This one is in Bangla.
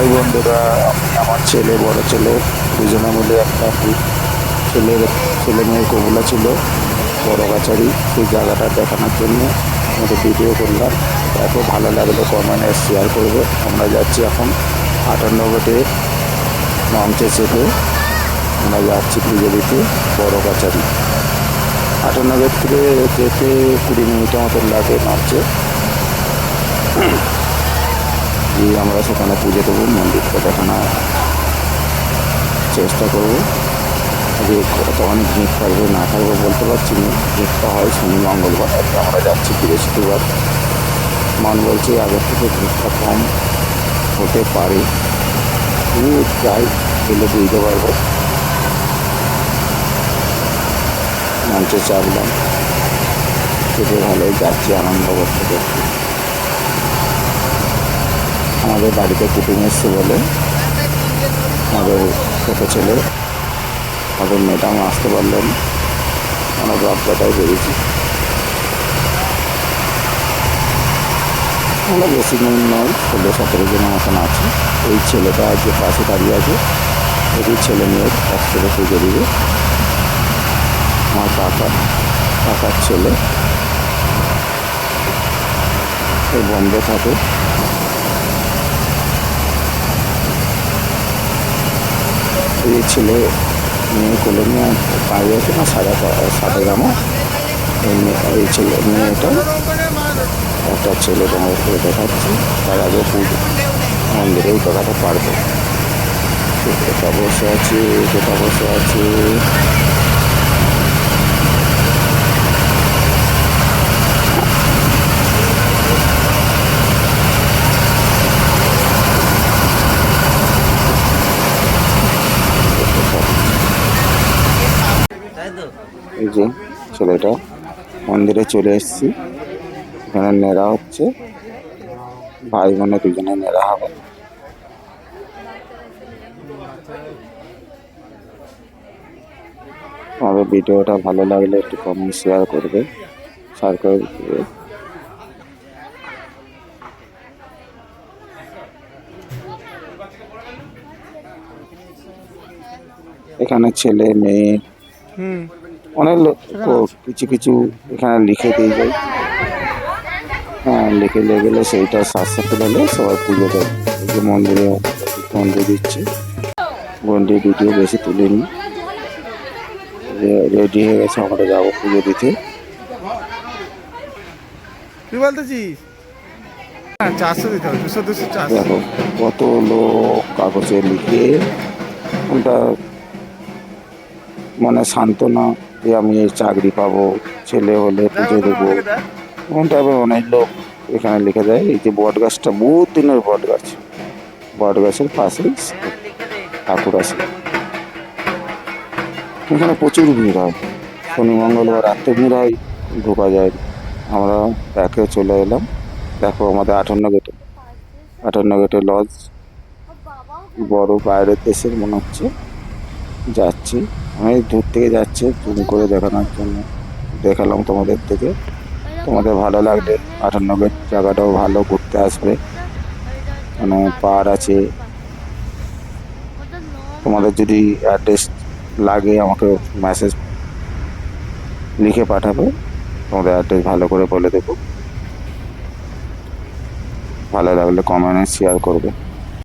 ভাই বন্ধুরা আমার ছেলে, বড় ছেলে, দুজনে মিলে একটা ছেলের ছেলে মেয়ের কবুলা ছিল, বড় কাছারি। সেই জায়গাটা দেখানোর জন্য আমাদের ভিডিও করলাম। এত ভালো লাগল কমেন্টে শেয়ার করবে। আমরা যাচ্ছি এখন আটান্ন বেটে লঞ্চে চেপে আমরা যাচ্ছি পুজো দিতে বড় কাছারি। আটান্ন গেট থেকে যেতে কুড়ি মিনিটের মতন লাগে লঞ্চে গিয়ে আমরা সেখানে পুজো দেবো মন্দিরটা দেখানোর চেষ্টা করব। যে কতখানি ভিড় থাকবে, না থাকবে বলতে পারছি না। ভিড়টা হয় শনি, মঙ্গলবার। আমরা যাচ্ছি বৃহস্পতিবার। মন বলছে আগের থেকে ভিড়টা কম হতে পারে। তবু যাই, গেলে বুঝতে পারব। মঞ্চে চাপলাম। খেতে ভালোই যাচ্ছি, আনন্দ করতে করতে। আমাদের বাড়িতে কুটুম এসছে বলে। আমাদের ছোটো ছেলে। আমাদের ম্যাডাম আসতে পারলেন। আমরা বাচ্চাটাই বেরিয়েছি। আমরা বেশি দিন নয়, ষোলো, সতেরো জনের মতন আছে। এই ছেলেটা যে পাশে দাঁড়িয়ে আছে। এটি ছেলে মেয়ের একসাথে পুজো দিবে আমার কাকা কাকার ছেলে। বন্ধ থাকে। এই ছেলে মেয়ে কোলে নিয়ে পায়ে আছে না, সাদা সাদা জামা। এই ছেলে মেয়েটা একটা ছেলে তোমার করে দেখাচ্ছে। তার আগে পুজো মন্দিরেই দেখাতে পারবে। এটা বসে আছে এটা বসে আছে? এই যে ছেলেটা মন্দিরে চলে এসেছি। এখানে নেড়া হচ্ছে। ভাই বোনে দুজনে নেড়া হবে। আমাদের ভিডিওটা ভালো লাগলে একটু কমেন্ট শেয়ার করবে শেয়ার করে দিবে। এখানে ছেলে, মেয়ে অনেক কিছু কিছু এখানে লিখে দিয়ে যায়। হ্যাঁ লিখে দিয়ে গেলে সেইটা সাথে হলে সবাই পুজো দেয়। এই যে মন্দিরে মন্দির দিচ্ছে। গন্ডি ভিডিও বেশি তুলে তুলিনি রেডি হয়ে গেছে আমরা যাব পুজো দিতে। কি বলতেছিস হ্যাঁ দেখো কত লোক কাগজে লিখে কোনটা মানে সান্ত্বনা যে আমি এই চাকরি পাবো, ছেলে হলে পুজো দেবো। কোনটা আবার অনেক লোক এখানে লিখে দেয়। এই যে বট গাছটা বহুত দিনের বট গাছ বট গাছের পাশেই ঠাকুর আছে। এখানে প্রচুর ভিড় হয়। শনি মঙ্গলবার রাত্রে ভিড় হয়, ঢোকা যায়। আমরা ব্যাকে চলে এলাম। দেখো আমাদের আটান্ন গেটে। আটান্ন গেটে লজ বড় বাইরের দেশের মনে হচ্ছে। যাচ্ছি। আমি দূর থেকে যাচ্ছি। জুম করে দেখানোর জন্য। দেখালাম তোমাদের থেকে। তোমাদের ভালো লাগলে আটান্ন গেট জায়গাটাও ভালো ঘুরতে আসবে। মানে পাহাড় আছে। তোমাদের যদি অ্যাড্রেস লাগে, আমাকে মেসেজ লিখে পাঠাবে। তোমাদের অ্যাড্রেস ভালো করে বলে দেবো। ভালো লাগলে কমেন্টে শেয়ার করবে।